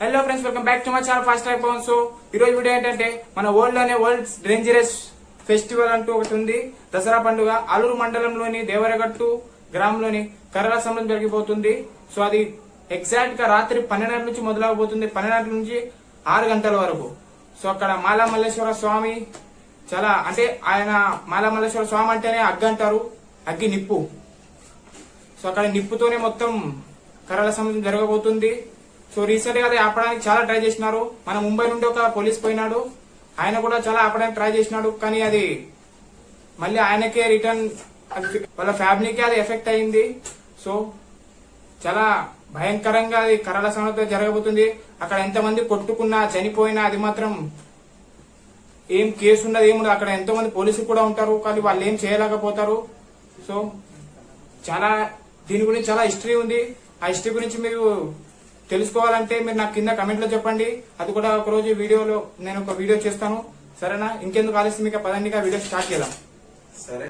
Hello friends ఒక back to my channel fast type so ఈ రోజు వీడియో ఏంటంటే మన వరల్డ్లోనే వరల్డ్ డేంజరస్ ఫెస్టివల్ అంటూ ఒకటి ఉంది. దసరా పండుగ అల్లూరు మండలంలోని దేవరగట్టు గ్రామంలోని కర్రల సమరం జరిగిపోతుంది. సో అది ఎగ్జాక్ట్గా రాత్రి పన్నెండు నుంచి మొదలవబోతుంది. పన్నెండు నుంచి ఆరు గంటల వరకు. సో అక్కడ మాలా మల్లేశ్వర స్వామి చాలా అంటే ఆయన మాలా మల్లేశ్వర స్వామి అంటేనే అగ్గి అంటారు. అగ్గి నిప్పు. సో అక్కడ నిప్పుతోనే మొత్తం కర్రల సంబంధం జరగబోతుంది. సో రీసెంట్గా అది ఆపడానికి చాలా ట్రై చేసినారు. మన ముంబై నుండి ఒక పోలీస్ పోయినాడు. ఆయన కూడా చాలా ఆపడానికి ట్రై చేసినాడు. కానీ అది మళ్ళీ ఆయనకే రిటర్న్ వాళ్ళ ఫ్యామిలీకి అది ఎఫెక్ట్ అయింది. సో చాలా భయంకరంగా అది కర్రల సమయంలో జరగబోతుంది. అక్కడ ఎంతమంది కొట్టుకున్నా చనిపోయినా అది మాత్రం ఏం కేసు ఉండదు ఏముండదు అక్కడ ఎంతో మంది పోలీసులు కూడా ఉంటారు. కానీ వాళ్ళు ఏం చేయలేకపోతారు. సో చాలా దీని గురించి చాలా హిస్టరీ ఉంది. ఆ హిస్టరీ గురించి మీరు తెలుసుకోవాలంటే మీరు నాకు కింద కమెంట్లో చెప్పండి. అది కూడా ఒక రోజు వీడియోలో నేను ఒక వీడియో చేస్తాను. సరేనా? ఇంకెందుకు ఆలస్యం? మీకు పదండిగా వీడియో స్టార్ట్ చేద్దాం. సరే.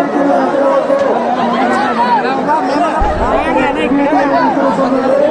Thank you.